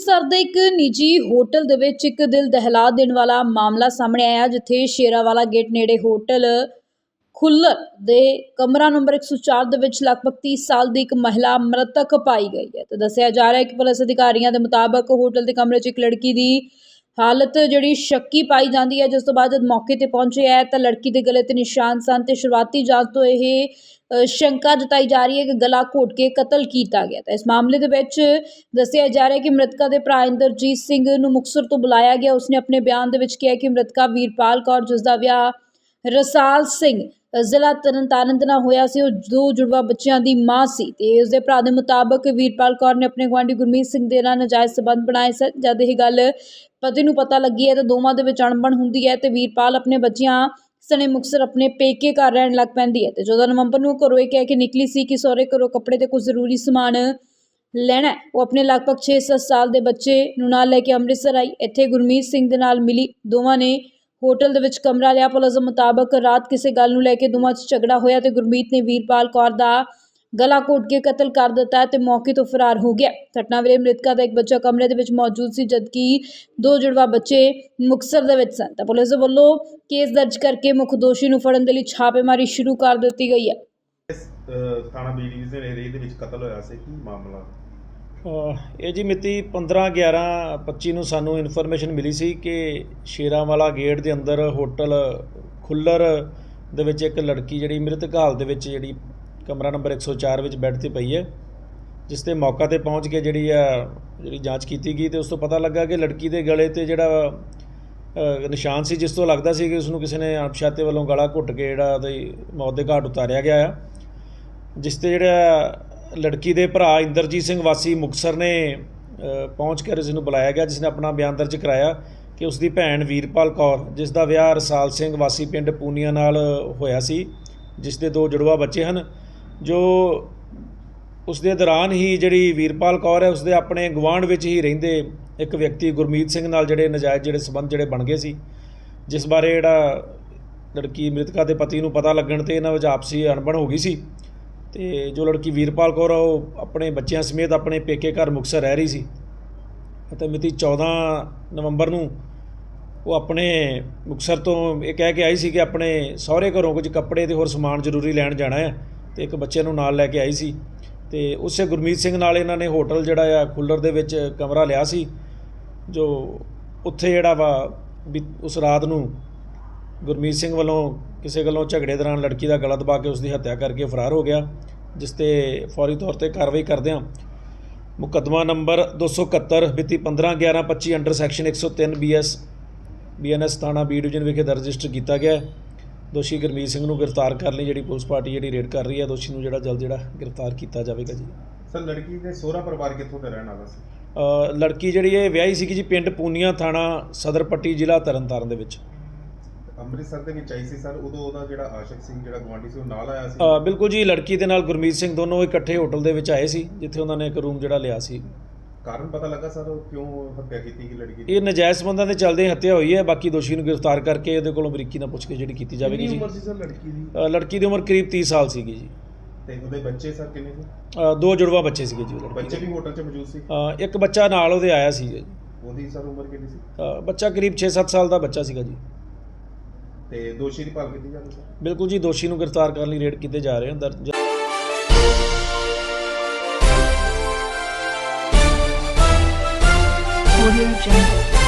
ਅੰਮ੍ਰਿਤਸਰ ਦੇ ਇੱਕ ਨਿੱਜੀ ਹੋਟਲ ਦੇ ਵਿੱਚ ਇੱਕ ਦਿਲ ਦਹਿਲਾ ਦੇਣ ਵਾਲਾ ਮਾਮਲਾ ਸਾਹਮਣੇ ਆਇਆ, ਜਿੱਥੇ ਸ਼ੇਰਾਵਾਲਾ ਗੇਟ ਨੇੜੇ ਹੋਟਲ ਖੁੱਲਰ ਦੇ ਕਮਰਾ ਨੰਬਰ 104 ਦੇ ਵਿੱਚ ਲਗਭਗ 30 ਸਾਲ ਦੀ ਇੱਕ ਮਹਿਲਾ ਮ੍ਰਿਤਕ ਪਾਈ ਗਈ ਹੈ। ਤੇ ਦੱਸਿਆ ਜਾ ਰਿਹਾ ਹੈ ਕਿ ਪੁਲਿਸ ਅਧਿਕਾਰੀਆਂ ਦੇ ਮੁਤਾਬਕ ਹੋਟਲ ਦੇ ਕਮਰੇ 'ਚ ਇੱਕ ਲੜਕੀ ਦੀ ਹਾਲਤ ਜਿਹੜੀ ਸ਼ੱਕੀ ਪਾਈ ਜਾਂਦੀ ਹੈ, ਜਿਸ ਤੋਂ ਬਾਅਦ ਜਦ ਮੌਕੇ ਤੇ ਪਹੁੰਚੇ ਹੈ, ਤਾਂ ਲੜਕੀ ਦੇ ਗਲੇ ਤੇ ਨਿਸ਼ਾਨ ਸਨ ਤੇ ਸ਼ੁਰੂਆਤੀ ਜਾਂਚ ਤੋਂ ਇਹ ਸ਼ੰਕਾ ਜਤਾਈ ਜਾ ਰਹੀ ਹੈ ਕਿ ਗਲਾ ਘੋਟ ਕੇ ਕਤਲ ਕੀਤਾ ਗਿਆ ਤਾਂ ਇਸ ਮਾਮਲੇ ਦੇ ਵਿੱਚ ਦੱਸਿਆ ਜਾ ਰਿਹਾ ਹੈ ਕਿ ਮ੍ਰਿਤਕਾ ਦੇ ਭਰਾ ਇੰਦਰਜੀਤ ਸਿੰਘ ਨੂੰ ਮੁਕਤਸਰ ਤੋਂ ਬੁਲਾਇਆ ਗਿਆ। ਉਸਨੇ ਆਪਣੇ ਬਿਆਨ ਦੇ ਵਿੱਚ ਕਿਹਾ ਕਿ ਮ੍ਰਿਤਕਾ ਵੀਰਪਾਲ ਕੌਰ ਜਿਸ ਦਾ ਵਿਆਹ ਰਸਾਲ ਸਿੰਘ ਜ਼ਿਲ੍ਹਾ ਤਰਨਤਾਰਨ ਦੇ ਨਾਲ ਹੋਇਆ ਸੀ। ਉਹ ਦੋ ਜੁੜਵਾ ਬੱਚਿਆਂ ਦੀ ਮਾਂ ਸੀ ਤੇ ਉਸਦੇ ਭਰਾ ਦੇ ਮੁਤਾਬਕ ਵੀਰਪਾਲ ਕੌਰ ਨੇ ਆਪਣੇ ਗੁਆਂਢੀ ਗੁਰਮੀਤ ਸਿੰਘ ਦੇ ਨਾਲ ਨਜਾਇਜ਼ ਸਬੰਧ ਬਣਾਏ ਸਨ। ਜਦ ਇਹ ਗੱਲ ਪਤੀ ਨੂੰ ਪਤਾ ਲੱਗੀ ਹੈ ਤਾਂ ਦੋਵਾਂ ਦੇ ਵਿੱਚ ਅਣਬਣ ਹੁੰਦੀ ਹੈ ਤੇ ਵੀਰਪਾਲ ਆਪਣੇ ਬੱਚਿਆਂ ਸਣੇ ਮੁਕਤਸਰ ਆਪਣੇ ਪੇਕੇ ਘਰ ਰਹਿਣ ਲੱਗ ਪੈਂਦੀ ਹੈ ਤੇ 14 ਨਵੰਬਰ ਨੂੰ ਘਰੋਂ ਇਹ ਕਹਿ ਕੇ ਨਿਕਲੀ ਸੀ ਕਿ ਸਹੁਰੇ ਘਰੋਂ ਕੱਪੜੇ ਤੇ ਕੁਝ ਜ਼ਰੂਰੀ ਸਮਾਨ ਲੈਣਾ ਉਹ ਆਪਣੇ ਲਗਭਗ 6-7 ਸਾਲ ਦੇ ਬੱਚੇ ਨੂੰ ਨਾਲ ਲੈ ਕੇ ਅੰਮ੍ਰਿਤਸਰ ਆਈ। ਇੱਥੇ ਗੁਰਮੀਤ ਸਿੰਘ ਦੇ ਨਾਲ ਮਿਲੀ। ਦੋਵਾਂ ਨੇ ਹੋਟਲ ਦੇ ਵਿੱਚ ਕਮਰਾ ਲਿਆ। ਪੁਲਿਸ ਦੇ ਮੁਤਾਬਕ ਰਾਤ ਕਿਸੇ ਗੱਲ ਨੂੰ ਲੈ ਕੇ ਦੋਵਾਂ 'ਚ ਝਗੜਾ ਹੋਇਆ ਤੇ ਗੁਰਮੀਤ ਨੇ ਵੀਰਪਾਲ ਕੌਰ ਦਾ ਗਲਾ ਘੋਟ ਕੇ ਕਤਲ ਕਰ ਦਿੱਤਾ ਤੇ ਮੌਕੇ ਤੋਂ ਫਰਾਰ ਹੋ ਗਿਆ। ਘਟਨਾ ਵੇਲੇ ਮ੍ਰਿਤਕਾ ਦਾ ਇੱਕ ਬੱਚਾ ਕਮਰੇ ਦੇ ਵਿੱਚ ਮੌਜੂਦ ਸੀ ਜਦਕਿ ਦੋ ਜੁੜਵਾ ਬੱਚੇ ਮੁਕਤਸਰ ਦੇ ਵਿੱਚ ਸਨ। ਤਾਂ ਪੁਲਿਸ ਦੇ ਵੱਲੋਂ ਕੇਸ ਦਰਜ ਕਰਕੇ ਮੁੱਖ ਦੋਸ਼ੀ ਨੂੰ ਫੜਨ ਦੇ ਲਈ ਛਾਪੇਮਾਰੀ ਸ਼ੁਰੂ ਕਰ ਦਿੱਤੀ ਗਈ ਹੈ। ਇਸ ਅਹ, ਥਾਣਾ ਬੀ ਡਿਵੀਜ਼ਨ ਏਰੀਆ ਦੇ ਵਿੱਚ ਕਤਲ ਹੋਇਆ ਸੀ। ਕੀ ਮਾਮਲਾ? ਇਹ ਜੀ ਮਿਤੀ 15 11 25 ਨੂੰ ਸਾਨੂੰ ਇਨਫੋਰਮੇਸ਼ਨ ਮਿਲੀ ਸੀ ਕਿ ਸ਼ੇਰਾਂਵਾਲਾ ਗੇਟ ਦੇ ਅੰਦਰ ਹੋਟਲ ਖੁੱਲਰ ਦੇ ਵਿੱਚ ਇੱਕ ਲੜਕੀ ਜਿਹੜੀ ਮ੍ਰਿਤਕ ਹਾਲ ਦੇ ਵਿੱਚ ਜਿਹੜੀ ਕਮਰਾ ਨੰਬਰ 104 ਵਿੱਚ ਬੈੱਡ ਤੇ ਪਈ ਹੈ, ਜਿਸ ਤੇ ਮੌਕਾ ਤੇ ਪਹੁੰਚ ਕੇ ਜਿਹੜੀ ਆ, ਜਿਹੜੀ ਜਾਂਚ ਕੀਤੀ ਗਈ ਤੇ ਉਸ ਤੋਂ ਪਤਾ ਲੱਗਾ ਕਿ ਲੜਕੀ ਦੇ ਗਲੇ ਤੇ ਜਿਹੜਾ ਨਿਸ਼ਾਨ ਸੀ ਜਿਸ ਤੋਂ ਲੱਗਦਾ ਸੀ ਕਿ ਉਸ ਨੂੰ ਕਿਸੇ ਨੇ ਅਣਪਛਾਤੇ ਵੱਲੋਂ ਗਲਾ ਘੁੱਟ ਕੇ ਜਿਹੜਾ ਉਹਦੀ ਮੌਤ ਦੇ ਘਾਟ ਉਤਾਰਿਆ ਗਿਆ ਆ, ਜਿਸ ਤੇ ਜਿਹੜਾ ਲੜਕੀ ਦੇ ਭਰਾ ਇੰਦਰਜੀਤ ਸਿੰਘ ਵਾਸੀ ਮੁਕਸਰ ਨੇ ਪਹੁੰਚ ਕੇ ਜਿਸ ਨੂੰ ਬੁਲਾਇਆ ਗਿਆ ਜਿਸ ਨੇ ਆਪਣਾ ਬਿਆਨ ਦਰਜ ਕਰਾਇਆ ਕਿ ਉਸ ਦੀ ਭੈਣ ਵੀਰਪਾਲ ਕੌਰ, ਜਿਸ ਦਾ ਵਿਆਹ ਰਸਾਲ ਸਿੰਘ ਵਾਸੀ ਪਿੰਡ ਪੂਨੀਆ ਨਾਲ ਹੋਇਆ ਸੀ, ਜਿਸ ਦੇ ਦੋ ਜੁੜਵਾ ਬੱਚੇ ਹਨ, ਜੋ ਉਸ ਦੇ ਦੌਰਾਨ ਹੀ ਜਿਹੜੀ ਵੀਰਪਾਲ ਕੌਰ ਹੈ ਉਸ ਦੇ ਆਪਣੇ ਗੁਆਂਢ ਵਿੱਚ ਹੀ ਰਹਿੰਦੇ ਇੱਕ ਵਿਅਕਤੀ ਗੁਰਮੀਤ ਸਿੰਘ ਨਾਲ ਜਿਹੜੇ ਨਜਾਇਜ਼ ਜਿਹੜੇ ਸਬੰਧ ਜਿਹੜੇ ਬਣ ਗਏ ਸੀ, ਜਿਸ ਬਾਰੇ ਜਿਹੜਾ ਲੜਕੀ ਮ੍ਰਿਤਕਾ ਦੇ ਪਤੀ ਨੂੰ ਪਤਾ ਲੱਗਣ ਤੇ ਇਹਨਾਂ ਵਿੱਚ ਆਪਸੀ ਅਣਬਣ ਹੋ ਗਈ ਸੀ। ਤੇ ਜੋ ਲੜਕੀ ਵੀਰਪਾਲ ਕੌਰ ਆ, ਉਹ ਆਪਣੇ ਬੱਚਿਆਂ ਸਮੇਤ ਆਪਣੇ ਪੇਕੇ ਘਰ ਮੁਕਤਸਰ ਰਹਿ ਰਹੀ ਸੀ। ਅਤੇ ਮਿਤੀ 14 ਨਵੰਬਰ ਨੂੰ ਉਹ ਆਪਣੇ ਮੁਕਤਸਰ ਤੋਂ ਇਹ ਕਹਿ ਕੇ ਆਈ ਸੀ ਕਿ ਆਪਣੇ ਸਹੁਰੇ ਘਰੋਂ ਕੁਝ ਕੱਪੜੇ ਤੇ ਹੋਰ ਸਮਾਨ ਜ਼ਰੂਰੀ ਲੈਣ ਜਾਣਾ ਹੈ ਤੇ ਇੱਕ ਬੱਚੇ ਨੂੰ ਨਾਲ ਲੈ ਕੇ ਆਈ ਸੀ। ਤੇ ਉਸੇ ਗੁਰਮੀਤ ਸਿੰਘ ਨਾਲ ਇਹਨਾਂ ਨੇ ਹੋਟਲ ਜਿਹੜਾ ਆ ਖੁੱਲਰ ਦੇ ਵਿੱਚ ਕਮਰਾ ਲਿਆ ਸੀ ਜੋ ਉੱਥੇ ਜਿਹੜਾ ਵਾ ਵੀ ਉਸ ਰਾਤ ਨੂੰ ਗੁਰਮੀਤ ਸਿੰਘ ਵੱਲੋਂ ਕਿਸੇ ਗੱਲੋਂ ਝਗੜੇ ਦੌਰਾਨ ਲੜਕੀ ਦਾ ਗਲਾ ਦਬਾ ਕੇ ਉਸ ਦੀ ਹੱਤਿਆ ਕਰਕੇ ਫਰਾਰ ਹੋ ਗਿਆ ਜਿਸ ਤੇ ਫੌਰੀ ਤੌਰ ਤੇ ਕਾਰਵਾਈ ਕਰਦਿਆਂ ਮੁਕੱਦਮਾ ਨੰਬਰ 271 ਮਿਤੀ 15 11 25 ਅੰਡਰ ਸੈਕਸ਼ਨ 103 ਬੀਐਸ ਬੀਐਨਐਸ ਥਾਣਾ ਬੀ ਡਿਵੀਜ਼ਨ ਵਿਖੇ ਦਰਜ ਰਜਿਸਟਰ ਕੀਤਾ ਗਿਆ। ਦੋਸ਼ੀ ਗੁਰਮੀਤ ਸਿੰਘ ਨੂੰ ਗ੍ਰਿਫਤਾਰ ਕਰਨ ਲਈ ਜਿਹੜੀ ਪੁਲਿਸ ਪਾਰਟੀ ਜਿਹੜੀ ਰੇਡ ਕਰ ਰਹੀ ਹੈ ਦੋਸ਼ੀ ਨੂੰ ਜਿਹੜਾ ਜਲਦ ਜਿਹੜਾ ਗ੍ਰਿਫਤਾਰ ਕੀਤਾ ਜਾਵੇਗਾ ਜੀ। ਸਰ ਲੜਕੀ ਦੇ ਸਹੁਰਾ ਪਰਿਵਾਰ ਕਿੱਥੋਂ ਦਾ ਰਹਿਣ ਵਾਲਾ ਸੀ? ਲੜਕੀ ਜਿਹੜੀ ਇਹ ਵਿਆਹੀ ਸੀਗੀ ਜੀ ਪਿੰਡ ਪੂਨੀਆ ਥਾਣਾ ਸਦਰ ਪੱਟੀ ਜ਼ਿਲ੍ਹਾ ਤਰਨਤਾਰਨ ਦੇ ਵਿੱਚ। ਅੰਮ੍ਰਿਤਸਰ ਦੇ ਵਿੱਚ ਆਈ ਸੀ ਸਰ ਉਦੋਂ ਉਹਦਾ ਜਿਹੜਾ ਆਸ਼ਿਕ ਸਿੰਘ ਜਿਹੜਾ ਗਵਾਂਢੀ ਸੀ ਉਹ ਨਾਲ ਆਇਆ ਸੀ? ਅ, ਬਿਲਕੁਲ ਜੀ ਲੜਕੀ ਦੇ ਨਾਲ ਗੁਰਮੀਤ ਸਿੰਘ ਦੋਨੋਂ ਇਕੱਠੇ ਹੋਟਲ ਦੇ ਵਿੱਚ ਆਏ ਸੀ ਜਿੱਥੇ ਉਹਨਾਂ ਨੇ ਇੱਕ ਰੂਮ ਜਿਹੜਾ ਲਿਆ ਸੀ। ਕਾਰਨ ਪਤਾ ਲੱਗਾ ਸਰ ਉਹ ਕਿਉਂ ਹੱਤਿਆ ਕੀਤੀ ਗਈ ਲੜਕੀ ਦੀ? ਇਹ ਨਜਾਇਜ਼ ਸੰਬੰਧਾਂ ਦੇ ਚੱਲਦੇ ਹੱਤਿਆ ਹੋਈ ਹੈ ਬਾਕੀ ਦੋਸ਼ੀ ਨੂੰ ਗ੍ਰਿਫਤਾਰ ਕਰਕੇ ਇਹਦੇ ਕੋਲੋਂ ਬਰੀਕੀ ਨਾਲ ਪੁੱਛ ਕੇ ਜਿਹੜੀ ਕੀਤੀ ਜਾਵੇਗੀ ਜੀ। ਸੀ ਸਰ ਲੜਕੀ ਦੀ? ਅ, ਲੜਕੀ ਦੀ ਉਮਰ ਕਰੀਬ 30 ਸਾਲ ਸੀਗੀ ਜੀ। ਤੇ ਉਹਦੇ ਬੱਚੇ ਸਰ ਕਿੰਨੇ ਸੀ? ਅ, ਦੋ ਜੁੜਵਾ ਬੱਚੇ ਸੀਗੇ ਜੀ ਉਹ ਲੜਕੀ ਬੱਚੇ। ਵੀ ਹੋਟਲ 'ਚ ਮੌਜੂਦ ਸੀ? ਅ, ਇੱਕ ਬੱਚਾ ਨਾਲ ਉਹਦੇ ਆਇਆ ਸੀ ਜੀ। ਉਹਦੀ ਸਰ ਉਮਰ ਕਿੰਨੀ ਸੀ? ਅ, ਬੱਚਾ ਕਰੀਬ 6-7 ਸਾਲ ਦਾ ਬੱਚਾ ਸੀਗਾ ਜੀ। ਤੇ ਦੋਸ਼ੀ ਦੀ ਭਾਲ ਕੀਤੀ ਜਾਂਦੀ ਸਰ ਬਿਲਕੁਲ ਜੀ ਦੋਸ਼ੀ ਨੂੰ ਗ੍ਰਿਫਤਾਰ ਕਰਨ ਲਈ ਰੇਡ ਕੀਤੇ ਜਾ ਰਹੇ ਹਨ ਦਰਜ Audio Jungle.